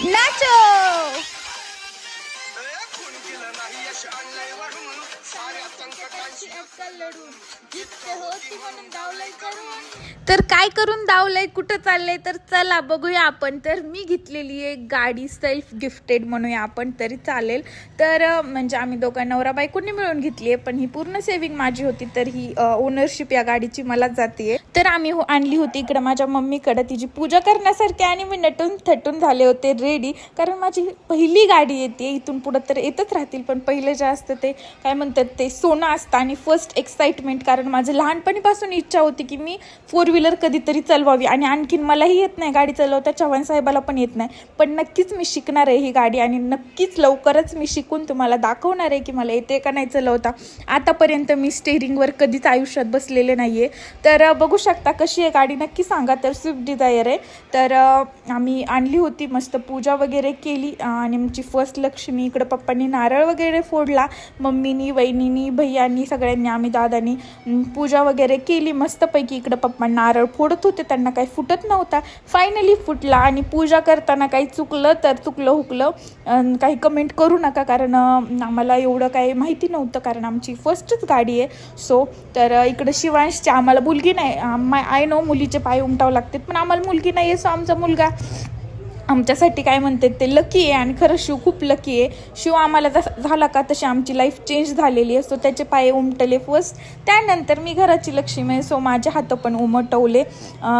Nacho! संकटांची अक्कल लढून यश होती म्हणून साऱ्या करून तर काय करून दावलंय कुठं चाललंय तर चला बघूया आपण. तर मी घेतलेली आहे गाडी सेल्फ गिफ्टेड म्हणूया आपण तरी चालेल. तर म्हणजे आम्ही दोघांना नवरा बायकोनी मिळून घेतली आहे पण ही पूर्ण सेविंग माझी होती तर ही ओनरशिप या गाडीची मला जाते तर आम्ही हो- आणली होती इकडं माझ्या मम्मीकडे तिची पूजा करण्यासारखी आणि मी नटून थटून झाले होते रेडी कारण माझी पहिली गाडी येते इथून पुढं तर येतच राहतील पण पहिले जे असतं ते काय म्हणतात ते सोनं असतं आणि फर्स्ट एक्साइटमेंट कारण माझं लहानपणीपासून इच्छा होती की मी फोर व्हीलर कधीतरी चालवावी. आणि आणखीन मलाही येत नाही गाडी चालवता चव्हाण साहेबाला पण येत नाही. पण नक्कीच मी शिकणार आहे ही गाडी आणि नक्कीच लवकरच मी शिकून तुम्हाला दाखवणार आहे की मला येते का नाही चालवता. आतापर्यंत मी स्टेअरिंगवर कधीच आयुष्यात बसलेले नाही आहे तर बघू शकता कशी आहे गाडी. नक्की सांगा तर स्विफ्ट डिझायर आहे. तर आम्ही आणली होती मस्त पूजा वगैरे केली. आणि आमची फर्स्ट लक्ष्मी इकडं पप्पांनी नारळ वगैरे फोडला. मम्मीनी वहिनीनी भैयांनी सगळ्यांनी आम्ही दादानी पूजा वगैरे केली मस्तपैकी. इकडं पप्पा नारळ फोडत होते त्यांना काही फुटत नव्हता. फायनली फुटला आणि पूजा करताना काही चुकलं तर चुकलं हुकलं काही कमेंट करू नका कारण आम्हाला एवढं काही माहिती नव्हतं कारण आमची फर्स्टच गाडी आहे. सो तर इकडं शिवांशची आम्हाला मुलगी नाही. आय नो मुलीचे पाय उमटावं लागतात पण आम्हाला मुलगी नाही आहे सो आमचा मुलगा आमच्यासाठी काय म्हणते ते लकी आहे आणि खरं शिव खूप लकी आहे. शिव आम्हाला जस झाला का तशी आमची लाईफ चेंज झालेली आहे. सो त्याचे पाय उमटले फर्स्ट त्यानंतर मी घराची लक्ष्मी आहे. सो माझे हात पण उमटवले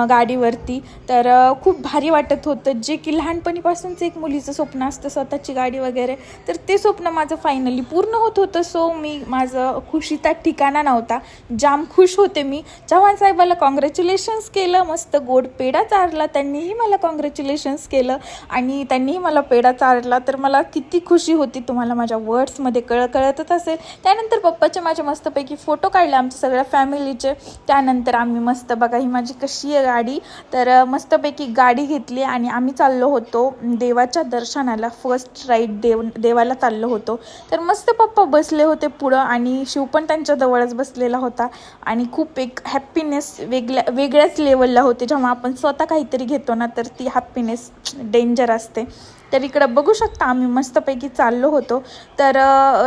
गाडीवरती. तर खूप भारी वाटत होतं. जे की लहानपणीपासूनच एक मुलीचं स्वप्न असतं स्वतःची गाडी वगैरे. तर ते स्वप्न माझं फायनली पूर्ण होत होतं. सो मी माझं खुशीचा ठिकाणा नव्हता. जाम खुश होते मी. चव्हाण साहेबाला कॉंग्रॅच्युलेशन्स केलं. मस्त गोड पेढा चारला. त्यांनीही मला कॉंग्रॅच्युलेशन्स केलं. आणि त्यांनीही मला पेढा चारला तर मला किती खुशी होती तुम्हाला माझ्या वर्ड्समध्ये कळ कळतच असेल. त्यानंतर पप्पाचे माझे मस्तपैकी फोटो काढले आमच्या सगळ्या फॅमिलीचे. त्यानंतर आम्ही मस्त बघा ही माझी कशी आहे गाडी. तर मस्तपैकी गाडी घेतली आणि आम्ही चाललो होतो देवाच्या दर्शनाला. फर्स्ट राईड देव देवाला चाललो होतो. तर मस्त पप्पा बसले होते पुढं आणि शिव पण त्यांच्या जवळच बसलेला होता. आणि खूप एक हॅप्पीनेस वेगळ्या वेगळ्याच लेवलला होते. जेव्हा आपण स्वतः काहीतरी घेतो ना तर ती हॅप्पीनेस डेंजर असते. तर इकडं बघू शकता आम्ही मस्तपैकी चाललो होतो. तर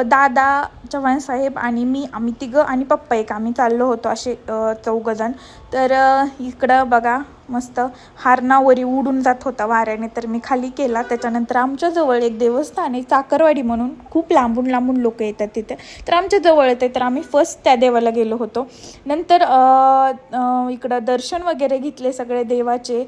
दादा चव्हाण साहेब आणि मी आम्ही तिघं आणि पप्पा एक आम्ही चाललो होतो असे चौघजण. तर इकडं बघा मस्त हारणावरी उडून जात होता वाऱ्याने. तर मी खाली केला. त्याच्यानंतर आमच्याजवळ एक देवस्थान आहे चाकरवाडी म्हणून. खूप लांबून लांबून लोक येतात तिथे. तर आमच्या जवळ येते तर आम्ही फर्स्ट त्या देवाला गेलो होतो. नंतर इकडं दर्शन वगैरे घेतले सगळे देवाचे.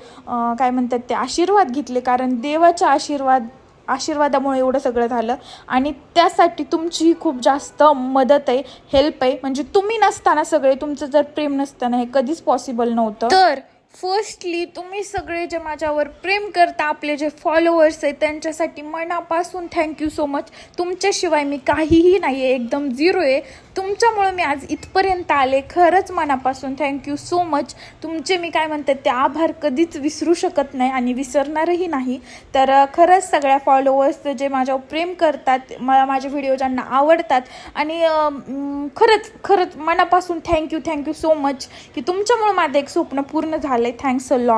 काय म्हणतात ते आशीर्वाद घेतले. कारण देवाचा आशीर्वाद आशीर्वादामुळे एवढं सगळं झालं. आणि त्यासाठी तुमची खूप जास्त मदत आहे हेल्प आहे. म्हणजे तुम्ही नसताना सगळे तुमचं जर प्रेम नसताना हे कधीच पॉसिबल नव्हतं. तर फर्स्टली तुम्ही सगळे जे माझ्यावर प्रेम करता आपले जे फॉलोअर्स आहेत त्यांच्यासाठी मनापासून थँक्यू सो मच तुमच्याशिवाय मी काहीही नाही आहे एकदम झिरो आहे. तुमच्यामुळे मी आज इथपर्यंत आले. खरंच मनापासून थँक्यू सो मच तुमचे मी काय म्हणतात ते आभार कधीच विसरू शकत नाही आणि विसरणारही नाही. तर खरंच सगळ्या फॉलोअर्स जे माझ्यावर प्रेम करतात मला माझे व्हिडिओ ज्यांना आवडतात आणि खरंच खरंच मनापासून थँक्यू थँक्यू सो मच की तुमच्यामुळे माझं एक स्वप्न पूर्ण झालं. Thanks a lot.